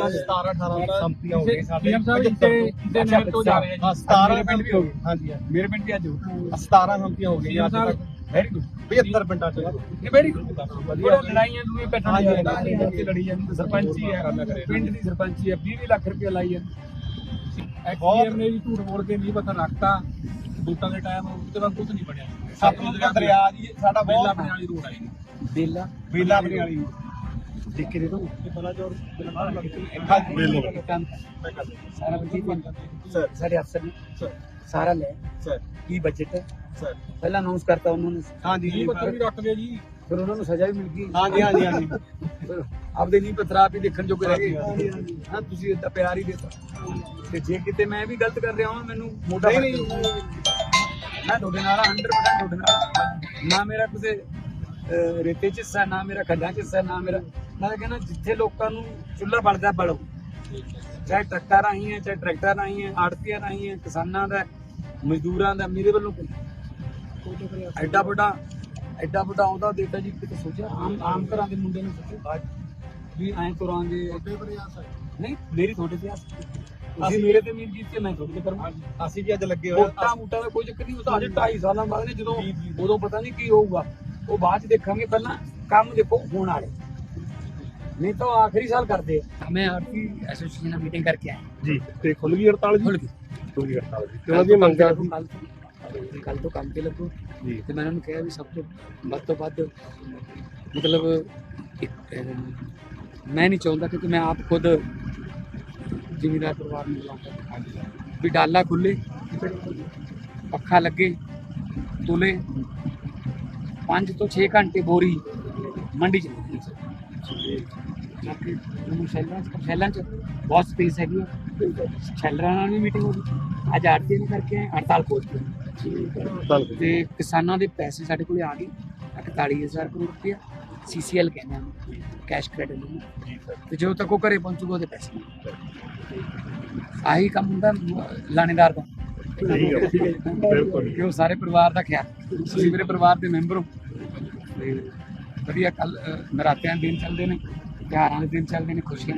17 18 ਸੰਪਤੀਆਂ ਹੋ ਗਈਆਂ ਸਾਡੇ PM ਸਾਹਿਬ ਇੱਥੇ ਇੱਥੇ ਨਹਿਰ ਤੋਂ ਜਾ ਰਹੇ ਹਾਂ ਜੀ 17 ਪਿੰਡ ਵੀ ਹੋ ਗਏ ਹਾਂਜੀ। ਮੇਰੇ ਪਿੰਡ ਵੀ ਅੱਜ 17 ਸੰਪਤੀਆਂ ਹੋ ਗਈਆਂ ਅੱਜ ਤੱਕ। ਵੈਰੀ ਗੁੱਡ 75 ਪਿੰਡਾਂ ਚ। ਇਹ ਵੈਰੀ ਗੁੱਡ ਬੜਾ ਲੜਾਈਆਂ ਪੈਟਰਨ ਹਾਂਜੀ, ਦੀ। ਲੜਾਈ ਲੜੀ ਜਾਂਦੀ। ਸਰਪੰਚੀ ਹੈ। ਪਿੰਡ ਦੀ ਸਰਪੰਚੀ ਹੈ। 20 ਲੱਖ ਰੁਪਏ ਲਾਈ ਹੈ ਐਕਸੀਐਮ ਨੇ ਵੀ ਝੂਠ ਬੋਲ ਕੇ ਨਹੀਂ ਪਤਾ ਰੱਖਤਾ। ਬੂਟਾਂ ਦੇ ਟਾਈਮ ਉਹਦੇ ਬਾਅਦ ਕੁਝ ਨਹੀਂ ਬਣਿਆ। ਸਤਲੁਜ ਦਾ ਦਰਿਆ ਜੀ ਸਾਡਾ ਬੇਲਾ ਬਣੇ ਵਾਲੀ ਰੋਡ ਆਈ ਬੇਲਾ। ਬੇਲਾ ਬਣੀ ਵਾਲੀ ਬਜਟ ਸਰ ਸਾਡੇ ਅਫਸਰ ਨੇ। ਸਰ। ਸਾਰਾ ਲੈ। ਸਰ। ਕੀ ਬਜਟ ਹੈ? ਸਰ। ਪਹਿਲਾਂ ਅਨਾਉਂਸ ਕਰਤਾ ਉਹਨਾਂ ਨੇ। ਹਾਂਜੀ ਨਹੀਂ ਜੀ ਪੱਤਰ ਵੀ ਰੱਖ ਗਏ ਜੀ। ਫਿਰ ਉਹਨਾਂ ਨੂੰ ਸਜ਼ਾ ਵੀ ਮਿਲ ਗਈ। ਹਾਂਜੀ ਹਾਂਜੀ ਹਾਂਜੀ ਫਿਰ ਆਪਦੇ ਨਹੀਂ ਪਤਰਾ ਹੀ ਦੇਖਣ ਜੋਗੇ ਰਹਿ ਗਏ। ਹਾਂ ਤੁਸੀਂ ਇਦਾਂ ਪਿਆਰ ਹੀ ਦੇਤਾ। ਤੇ ਜੇ ਕਿਤੇ ਮੈਂ ਵੀ ਗਲਤ ਕਰ ਰਿਹਾ ਹਾਂ ਮੈਨੂੰ ਮੋਢਾ ਨਹੀਂ, ਨਹੀਂ। ਮੈਂ ਤੁਹਾਡੇ ਨਾਲ 100% ਤੁਹਾਡੇ ਨਾਲ ਨਾ ਮੇਰਾ ਕਿਸੇ ਰੇਤੇ ਚ ਹਿੱਸਾ ਨਾ ਮੇਰਾ ਖੱਡਾਂ ਚ ਹਿੱਸਾ ਨਾ ਮੇਰਾ ਮੈਂ ਕਹਿੰਦਾ ਜਿੱਥੇ ਲੋਕਾਂ ਨੂੰ ਚੁੱਲ੍ਹਾ ਬਲਦਾ ਬਲੋ। ਚਾਹੇ ਟਰੱਕਾਂ ਰਾਹੀਂ ਹੈ ਚਾਹੇ ਟਰੈਕਟਰ ਰਾਹੀਂ ਹੈ ਆੜਤੀਆਂ ਰਾਹੀਂ ਹੈ ਕਿਸਾਨਾਂ ਦਾ ਮਜ਼ਦੂਰਾਂ ਦਾ ਮੇਰੇ ਵੱਲੋਂ ਕੋਈ ਐਡਾ ਵੱਡਾ ਐਡਾ ਵੱਡਾ ਆਉਂਦਾ ਦੇਤਾ ਜੀ ਕਿਤੇ ਸੋਚਿਆ? ਆਮ ਆਮ ਘਰਾਂ ਦੇ ਮੁੰਡੇ ਨੂੰ ਸੋਚਿਆ। ਵੀ ਐਂ ਤੁਰਾਂਗੇ ਨਹੀਂ ਮੇਰੀ ਤੁਹਾਡੇ ਤੇ ਆਸ ਤੁਸੀਂ ਮੇਰੇ ਤੇ ਉਮੀਦ ਕੀਤੀ ਹੈ, ਮੈਂ ਤੁਹਾਡੇ ਤੇ ਕਰੂੰਗਾ। ਅਸੀਂ ਵੀ ਅੱਜ ਲੱਗੇ ਹੋਏ ਮੋਟਾ ਮੋਟਾ ਦਾ ਕੋਈ ਚੱਕਰ ਨਹੀਂ ਉਹ ਤਾਂ ਅਜੇ 2.5 ਸਾਲਾਂ ਬਾਅਦ ਨੇ ਜਦੋਂ ਉਦੋਂ ਪਤਾ ਨਹੀਂ ਕੀ ਹੋਊਗਾ। ਉਹ ਬਾਅਦ ਚ ਦੇਖਾਂਗੇ ਪਹਿਲਾਂ ਕੰਮ ਦੇਖੋ ਹੋਣ ਵਾਲੇ। ਨਹੀਂ ਤਾਂ ਆਖਰੀ ਸਾਲ ਕਰਦੇ ਆ। ਮੈਂ ਆਰਤੀ ਐਸੋਸੀਏਸ਼ਨ ਨਾਲ ਮੀਟਿੰਗ ਕਰਕੇ ਆਇਆ। ਜੀ ਤੇ ਖੁੱਲ ਗਈ ਹੜਤਾਲ ਖੁੱਲ ਗਈ। ਖੁੱਲ ਗਈ ਹੜਤਾਲ ਜੀ। ਤੇ ਉਹਨਾਂ ਦੀਆਂ ਮੰਗਾਂ ਸੀ ਕੱਲ ਤੋਂ ਕੱਲ ਤੋਂ ਕੰਮ ਤੇ ਲੱਗੋ। ਜੀ। ਤੇ ਮੈਂ ਉਹਨਾਂ ਨੂੰ ਕਿਹਾ ਵੀ ਸਭ ਤੋਂ ਵੱਧ ਤੋਂ ਵੱਧ ਮਤਲਬ ਇੱਕ, ਅਹ, ਮੈਂ ਨਹੀਂ ਚਾਹੁੰਦਾ ਕਿ ਮੈਂ ਆਪ ਖੁਦ ਜ਼ਿਮੀਦਾਰ ਪਰਿਵਾਰ ਨੂੰ ਬੁਲਾਉਂਦਾ। ਵੀ ਡਾਲਾ ਖੁੱਲੇ ਪੱਖਾ ਲੱਗੇ ਤੁਲੇ। 5 ਤੋਂ 6 ਘੰਟੇ ਬੋਰੀ ਮੰਡੀ ਚ ਨਿਕਲੀ ਬਾਕੀ ਮੈਨੂੰ ਸ਼ੈਲਰਾਂ ਸ਼ੈਲਰਾਂ ਚ ਬਹੁਤ ਸਪੇਸ ਹੈਗੀ ਹੈ ਸ਼ੈਲਰਾਂ ਨਾਲ ਵੀ ਮੀਟਿੰਗ ਹੋ ਗਈ। ਅੱਜ ਆਰਤੀ ਨੇ ਕਰਕੇ ਹੜਤਾਲ ਖੋਲ ਦਿੱਤੀ ਤੇ ਕਿਸਾਨਾਂ ਦੇ ਪੈਸੇ ਸਾਡੇ ਕੋਲੇ ਆ ਗਏ। 41000 ਕਰੋੜ ਰੁਪਇਆ ਸੀਸੀਐਲ ਕਹਿੰਦੇ ਆ। ਕੈਸ਼ ਕ੍ਰੈਡਿਟ ਨੂੰ। ਤੇ ਜਦੋਂ ਤੱਕ ਉਹ ਘਰੇ ਪਹੁੰਚੂਗਾ ਉਹਦੇ ਪੈਸੇ। ਆਹੀ ਕੰਮ ਹੁੰਦਾ ਲਾਣੇਦਾਰ ਦਾ। ਬਿਲਕੁਲ। ਕਿ ਉਹ ਸਾਰੇ ਪਰਿਵਾਰ ਦਾ ਖਿਆਲ। ਤੁਸੀਂ ਮੇਰੇ ਪਰਿਵਾਰ ਦੇ ਮੈਂਬਰ ਹੋ। ਤੇ ਵਧੀਆ ਕੱਲ ਨਰਾਤਿਆਂ ਦੇ ਦਿਨ ਚੱਲਦੇ ਨੇ ਤਿਉਹਾਰਾਂ ਦੇ ਦਿਨ ਚੱਲਦੇ ਨੇ ਖੁਸ਼ੀਆਂ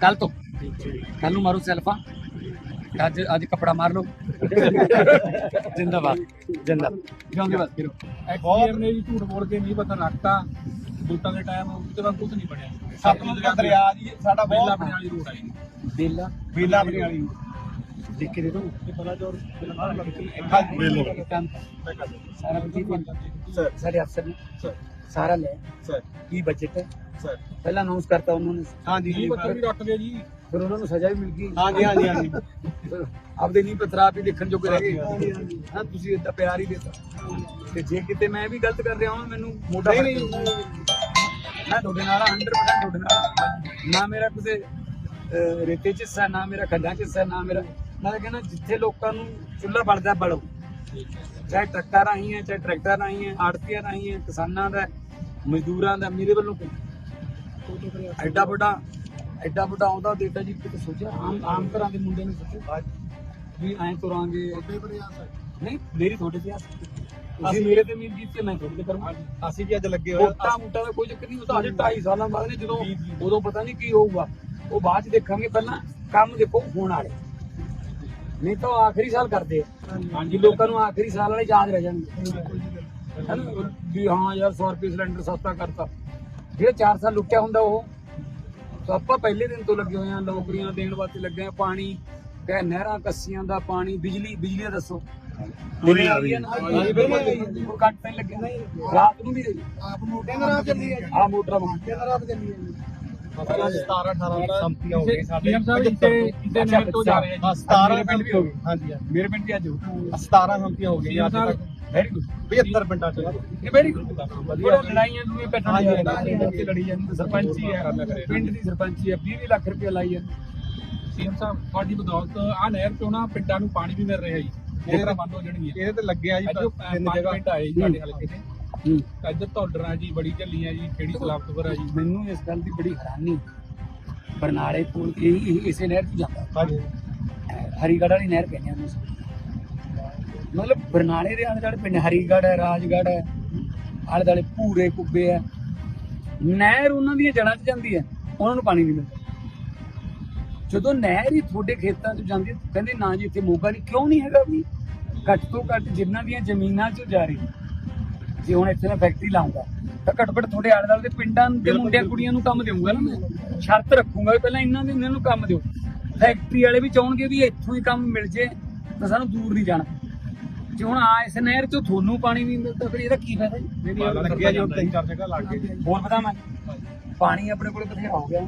ਕੱਲ ਤੋਂ। ਕੱਲ ਨੂੰ ਮਾਰੋ ਸੈਲਫਾ। ਅੱਜ ਅੱਜ ਕਪੜਾ ਮਾਰ ਲਓ। ਜਿੰਦਾਬਾਦ। ਜਿੰਦਾਬਾਦ। ਜਿਉਂਦੇ ਬਾਦ ਫਿਰੋ। ਐਕਸੀਐਮ ਨੇ ਵੀ ਝੂਠ ਬੋਲ ਕੇ ਨਹੀਂ ਪਤਾ ਰੱਖਤਾ ਬੂਟਾਂ ਦੇ ਟਾਈਮ ਉਹਦੇ ਬਾਅਦ ਕੁਝ ਨਹੀਂ ਬਣਿਆ ਸਤਲੁਜ ਦਾ ਦਰਿਆ ਜੀ ਸਾਡਾ ਬੇਲਾ ਬਹੁਤ ਬਣੇ ਵਾਲੀ ਰੋਡ ਆਈ ਬੇਲਾ? ਬੇਲਾ ਬਣੀ ਵਾਲੀ ਦੇਖ ਕੇ ਦੇ ਦੋ ਹਾਂਜੀ ਬੇਲੋ ਕੰਮ ਸਾਰਾ ਬਜਟ ਸਰ। ਸਾਡੇ ਅਫਸਰ ਨੇ। ਸਰ। ਸਾਰਾ ਲੈ। ਸਰ। ਕੀ ਬਜਟ ਹੈ? ਸਰ। ਪਹਿਲਾਂ ਅਨਾਉਂਸ ਕਰਤਾ ਉਹਨਾਂ ਨੇ। ਹਾਂਜੀ ਜੀ ਨਹੀਂ ਪੱਤਰ ਵੀ ਰੱਖ ਗਏ ਜੀ। ਫਿਰ ਉਹਨਾਂ ਨੂੰ ਸਜ਼ਾ ਵੀ ਮਿਲ ਗਈ। ਹਾਂਜੀ ਹਾਂਜੀ ਹਾਂਜੀ। ਫਿਰ ਆਪਦੇ ਨਹੀਂ ਪਤਰਾ ਆਪ ਹੀ ਦੇਖਣ ਜੋਗੇ ਰਹਿ ਗਏ। ਹਾਂ ਤੁਸੀਂ ਇਦਾਂ ਪਿਆਰ ਹੀ ਦੇਤਾ। ਤੇ ਜੇ ਕਿਤੇ ਮੈਂ ਵੀ ਗਲਤ ਕਰ ਰਿਹਾ ਹਾਂ ਮੈਨੂੰ ਮੋਢਾ ਨਹੀਂ, ਨਹੀਂ। ਮੈਂ ਤੁਹਾਡੇ ਨਾਲ 100% ਤੁਹਾਡੇ ਨਾਲ ਨਾ ਮੇਰਾ ਕਿਸੇ ਰੇਤੇ ਚ ਹਿੱਸਾ ਨਾ ਮੇਰਾ ਖੱਡਾਂ ਚ ਹਿੱਸਾ ਨਾ ਮੇਰਾ ਮੈਂ ਕਹਿੰਦਾ ਜਿੱਥੇ ਲੋਕਾਂ ਨੂੰ ਚੁੱਲ੍ਹਾ ਬਲਦਾ ਬਲੋ ਚਾਹੇ ਟਰੱਕਾਂ ਰਾਹੀਂ ਹੈ ਚਾਹੇ ਟਰੈਕਟਰ ਰਾਹੀਂ ਹੈ ਆੜਤੀਆਂ ਰਾਹੀਂ ਹੈ ਕਿਸਾਨਾਂ ਦਾ ਮਜ਼ਦੂਰਾਂ ਦਾ ਮੇਰੇ ਵੱਲੋਂ ਕੋਈ ਐਡਾ ਵੱਡਾ ਐਡਾ ਵੱਡਾ ਆਉਂਦਾ ਦੇਤਾ ਜੀ ਕਿਤੇ ਸੋਚਿਆ? ਆਮ ਆਮ ਘਰਾਂ ਦੇ ਮੁੰਡੇ ਨੂੰ ਸੋਚਿਆ। ਵੀ ਐਂ ਤੁਰਾਂਗੇ। ਨਹੀਂ ਮੇਰੀ ਤੁਹਾਡੇ ਤੇ ਆਸ ਅਸੀਂ ਮੇਰੇ ਤੇ ਕੀਤੀ ਹੈ, ਮੈਂ ਤੇ ਕਰੂੰਗਾ। ਅਸੀਂ ਵੀ ਅੱਜ ਲੱਗੇ ਹੋਏ ਮੋਟਾ ਮੋਟਾ ਦਾ ਕੋਈ ਚੱਕਰ ਨਹੀਂ ਉਹ ਤਾਂ ਅਜੇ 2.5 ਸਾਲਾਂ ਬਾਅਦ ਨੇ ਜਦੋਂ ਉਦੋਂ ਪਤਾ ਨਹੀਂ ਕੀ ਹੋਊਗਾ। ਉਹ ਬਾਅਦ ਚ ਦੇਖਾਂਗੇ ਪਹਿਲਾਂ ਕੰਮ ਦੇਖੋ ਹੋਣ ਵਾਲੇ। ਨਹੀਂ ਤਾਂ ਆਖਰੀ ਸਾਲ ਕਰਦੇ ਹਾਂਜੀ। ਲੋਕਾਂ ਨੂੰ ਆਖਰੀ ਸਾਲ ਵਾਲੇ ਯਾਦ ਰਹਿ ਜਾਣਗੇ। ਵੀ ਹਾਂ ਯਾਰ 100 ਰੁਪਏ ਸਿਲੰਡਰ ਸਸਤਾ ਕਰਤਾ। ਜਿਹੜੇ 4 ਸਾਲ ਲੁੱਟਿਆ ਹੁੰਦਾ ਉਹ ਤਾਂ ਆਪਾਂ ਪਹਿਲੇ ਦਿਨ ਤੋਂ ਲੱਗੇ ਹੋਏ ਆ ਨੌਕਰੀਆਂ ਦੇਣ ਵਾਸਤੇ ਲੱਗੇ ਆ ਪਾਣੀ। ਕਹੇ ਨਹਿਰਾਂ ਕੱਸੀਆਂ ਦਾ ਪਾਣੀ ਬਿਜਲੀ ਬਿਜਲੀ ਦੱਸੋ। ਪੂਰੀ ਆ ਰਹੀ ਹੈ। ਹਾਂਜੀ ਬਿਲਕੁਲ। ਕੋਈ ਕੱਟ ਨਹੀਂ ਲੱਗਿਆ ਰਾਤ ਨੂੰ ਵੀ ਰਹੀ ਆਪ ਮੋਟੇ ਨਾਲ ਚੱਲੀ ਹੈ ਆ। ਮੋਟਰਾਂ ਬੰਦ ਰਾਤ ਚੱਲੀ ਹੈ 17 18 ਸੰਪਤੀਆਂ ਹੋ ਗਈਆਂ ਸਾਡੇ। PM ਸਾਹਿਬ ਇੱਥੇ ਇੱਥੇ ਨਹਿਰ ਤੋਂ ਜਾ ਰਹੇ ਆ ਹਾਂ ਜੀ 17 ਪਿੰਡ ਵੀ ਹੋ ਗਏ ਹਾਂਜੀ ਹਾਂਜੀ। ਮੇਰੇ ਪਿੰਡ ਵੀ ਅੱਜ। 17 ਸੰਪਤੀਆਂ ਹੋ ਗਈਆਂ PM ਅੱਜ ਸਾਹਿਬ ਤੱਕ। ਵੈਰੀ ਗੁੱਡ 75 ਪਿੰਡਾਂ ਚ। ਇਹ ਵੈਰੀ ਗੁੱਡ ਬੜਾ ਲੜਾਈਆਂ ਦੂਏ ਪੈਟਰਨ ਹਾਂਜੀ, ਦੀ ਹਾਂਜੀ। ਲੜਾਈ ਲੜੀ ਜਾਂਦੀ ਸਰਪੰਚੀ ਹੈ ਪਿੰਡ ਦੀ ਸਰਪੰਚੀ ਹੈ 20 ਲੱਖ ਰੁਪਏ ਲਾਈ ਹੈ ਸੀਐਮ ਸਾਹਿਬ ਤੁਹਾਡੀ ਬਦੌਲਤ ਆ ਨਹਿਰ ਚੋਂ ਨਾ ਪਿੰਡਾਂ ਨੂੰ ਪਾਣੀ ਵੀ ਮਿਲ ਰਿਹਾ ਜੀ। ਮੋਟਰਾਂ ਬੰਦ ਹੋ ਜਾਣਗੀਆਂ। ਇਹਦੇ ਤੇ ਲੱਗਿਆ ਜੀ ਅੱਜ ਤਿੰਨ ਪੰਜ ਜਗ੍ਹਾ। ਪਿੰਡ ਆਏ ਜੀ ਸਾਡੇ ਹਲਕੇ ਦੇ। ਹੂੰ। ਇੱਧਰ ਧੌਲਡਰਾਂ ਜੀ ਬੜੀ ਝੱਲੀਆਂ ਜੀ ਖੇੜੀ ਸਲਾਮਤਪੁਰ ਆ ਜੀ। ਮੈਨੂੰ ਇਸ ਗੱਲ ਦੀ ਬੜੀ ਹੈਰਾਨੀ ਬਰਨਾਲੇ ਕੋਲ ਇਹ ਇਹ- ਇਸੇ ਨਹਿਰ ਤੋਂ ਜਾਂਦਾ। ਹਾਂਜੀ। ਅਹ ਹਰੀਗੜ੍ਹ ਵਾਲੀ ਨਹਿਰ ਕਹਿੰਦੇ ਆ ਉਹਨੂੰ। ਮਤਲਬ ਬਰਨਾਲੇ ਦੇ ਆਲੇ ਦੁਆਲੇ ਪਿੰਡ ਹਰੀਗੜ੍ਹ ਹੈ ਰਾਜਗੜ੍ਹ ਹੈ ਆਲੇ ਦੁਆਲੇ ਭੂਰੇ ਕੁੱਬੇ ਹੈ। ਨਹਿਰ ਉਹਨਾਂ ਦੀਆਂ ਜੜ੍ਹਾਂ 'ਚ ਜਾਂਦੀ ਹੈ ਉਹਨਾਂ ਨੂੰ ਪਾਣੀ ਨਹੀਂ ਮਿਲਦਾ। ਜਦੋਂ ਨਹਿਰ ਹੀ ਤੁਹਾਡੇ ਖੇਤਾਂ 'ਚ ਜਾਂਦੀ ਕਹਿੰਦੇ ਨਾ ਜੀ ਇੱਥੇ ਮੋਗਾ ਨਹੀਂ ਕਿਉਂ ਨਹੀਂ ਹੈਗਾ ਵੀ? ਘੱਟ ਤੋਂ ਘੱਟ ਜਿਨ੍ਹਾਂ ਦੀਆਂ ਜ਼ਮੀਨਾਂ 'ਚ ਜਾ ਰਹੀ ਜੇ ਹੁਣ ਇੱਥੇ ਮੈਂ ਫੈਕਟਰੀ ਲਾਉਂਗਾ ਤਾਂ ਘੱਟ ਘੱਟ ਤੁਹਾਡੇ ਆਲੇ ਦੁਆਲੇ ਦੇ ਪਿੰਡਾਂ ਦੇ ਮੁੰਡਿਆਂ ਕੁੜੀਆਂ ਨੂੰ ਕੰਮ ਦੇਵਾਂਗਾ ਨਾ ਮੈਂ। ਸ਼ਰਤ ਰੱਖੂੰਗਾ ਵੀ ਪਹਿਲਾਂ ਇਹਨਾਂ ਦੇ ਇਹਨਾਂ ਨੂੰ ਕੰਮ ਦਿਓ। ਫੈਕਟਰੀ ਵਾਲੇ ਵੀ ਚਾਹਣਗੇ ਵੀ ਇੱਥੋਂ ਹੀ ਕੰਮ ਮਿਲ ਜੇ ਤਾਂ ਸਾਨੂੰ ਦੂਰ ਨਹੀਂ ਜਾਣਾ। ਜੇ ਹੁਣ ਆ ਇਸ ਨਹਿਰ 'ਚੋਂ ਤੁਹਾਨੂੰ ਪਾਣੀ ਨਹੀਂ ਮਿਲਦਾ ਫਿਰ ਇਹਦਾ ਕੀ ਫਾਇਦਾ ਜੀ? ਲੱਗਿਆ ਜੀ ਹੁਣ ਤਿੰਨ ਚਾਰ ਜਗ੍ਹਾ ਲੱਗ ਗਏ ਜੀ। ਹੋਰ ਪਤਾ ਮੈਂ ਪਾਣੀ ਆਪਣੇ ਕੋਲ ਬਥੇਰਾ ਹੋ ਗਿਆ?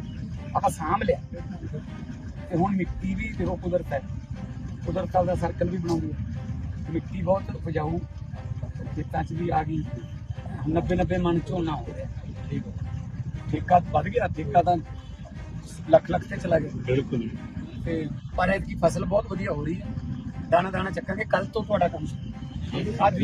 ਆਪਾਂ ਸਾਂਭ ਲਿਆ। ਤੇ ਹੁਣ ਮਿੱਟੀ ਵੀ ਦੇਖੋ ਕੁਦਰਤ ਹੈ। ਕੁਦਰਤ ਦਾ ਸਰਕਲ ਵੀ ਬਣਾਉਂਦੀ ਹੈ ਮਿੱਟੀ ਬਹੁਤ ਉਪਜਾਊ ਖੇਤਾਂ 'ਚ ਵੀ ਆ ਗਈ। 90 90 ਮਣ ਝੋਨਾ ਹੋ ਰਿਹਾ। ਠੇਕਾ ਵੱਧ ਗਿਆ ਠੇਕਾ ਤਾਂ ਲੱਖ ਲੱਖ ਤੇ ਚਲਾ ਗਿਆ। ਬਿਲਕੁਲ ਤੇ ਪਰ ਐਤਕੀ ਫਸਲ ਬਹੁਤ ਵਧੀਆ ਹੋ ਰਹੀ ਹੈ। ਦਾਣਾ ਦਾਣਾ ਚੱਕਾਂਗੇ ਕੱਲ ਤੋਂ ਤੁਹਾਡਾ ਕੰਮ ਸ਼ੁਰੂ। ਅੱਜ